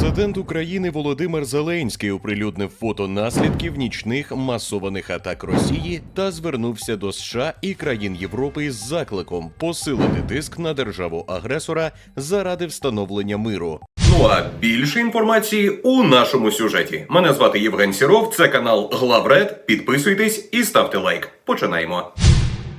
Президент України Володимир Зеленський оприлюднив фото наслідків нічних масованих атак Росії та звернувся до США і країн Європи з закликом посилити тиск на державу агресора заради встановлення миру. Ну а більше інформації у нашому сюжеті. Мене звати Євген Сіров, це канал Главред. Підписуйтесь і ставте лайк. Починаємо.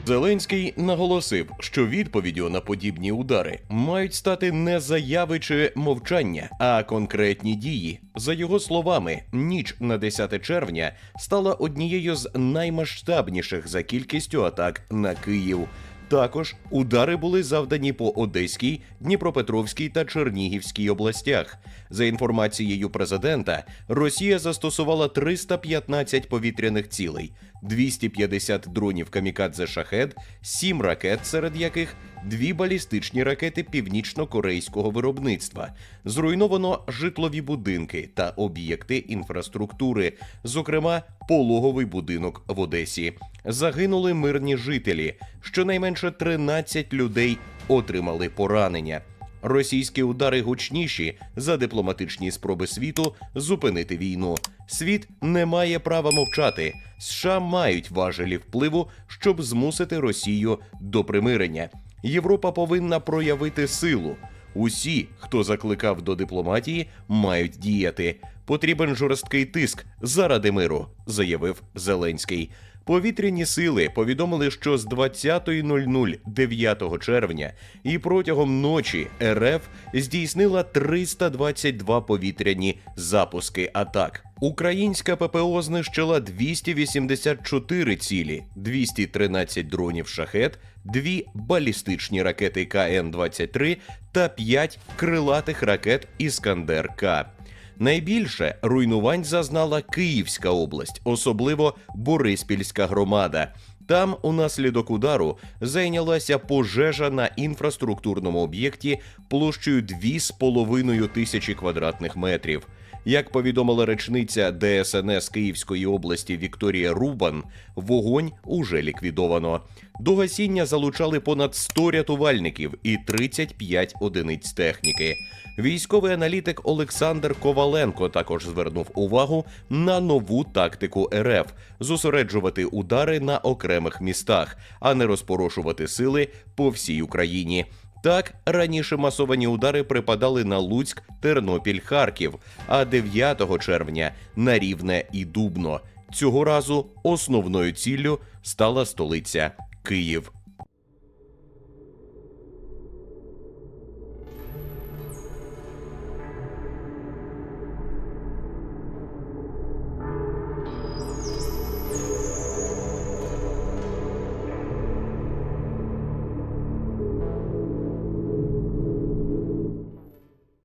Зеленський наголосив, що відповіддю на подібні удари мають стати не заяви чи мовчання, а конкретні дії. За його словами, ніч на 10 червня стала однією з наймасштабніших за кількістю атак на Київ. Також удари були завдані по Одеській, Дніпропетровській та Чернігівській областях. За інформацією президента, Росія застосувала 315 повітряних цілей, 250 дронів камікадзе шахед, 7 ракет, серед яких дві балістичні ракети північно-корейського виробництва. Зруйновано житлові будинки та об'єкти інфраструктури, зокрема пологовий будинок в Одесі. Загинули мирні жителі. Щонайменше 13 людей отримали поранення. Російські удари гучніші за дипломатичні спроби світу зупинити війну. Світ не має права мовчати. США мають важелі впливу, щоб змусити Росію до примирення. Європа повинна проявити силу. Усі, хто закликав до дипломатії, мають діяти. Потрібен жорсткий тиск заради миру, заявив Зеленський. Повітряні сили повідомили, що з 20.00 9 червня і протягом ночі РФ здійснила 322 повітряні запуски атак. Українська ППО знищила 284 цілі, 213 дронів шахет, дві балістичні ракети КН-23 та 5 крилатих ракет Іскандер К. Найбільше руйнувань зазнала Київська область, особливо Бориспільська громада. Там унаслідок удару зайнялася пожежа на інфраструктурному об'єкті площею 2,5 тисячі квадратних метрів. Як повідомила речниця ДСНС Київської області Вікторія Рубан, вогонь уже ліквідовано. До гасіння залучали понад 100 рятувальників і 35 одиниць техніки. Військовий аналітик Олександр Коваленко також звернув увагу на нову тактику РФ зосереджувати удари на окремих містах, а не розпорошувати сили по всій Україні. Так, раніше масовані удари припадали на Луцьк, Тернопіль, Харків, а 9 червня на Рівне і Дубно. Цього разу основною ціллю стала столиця Київ.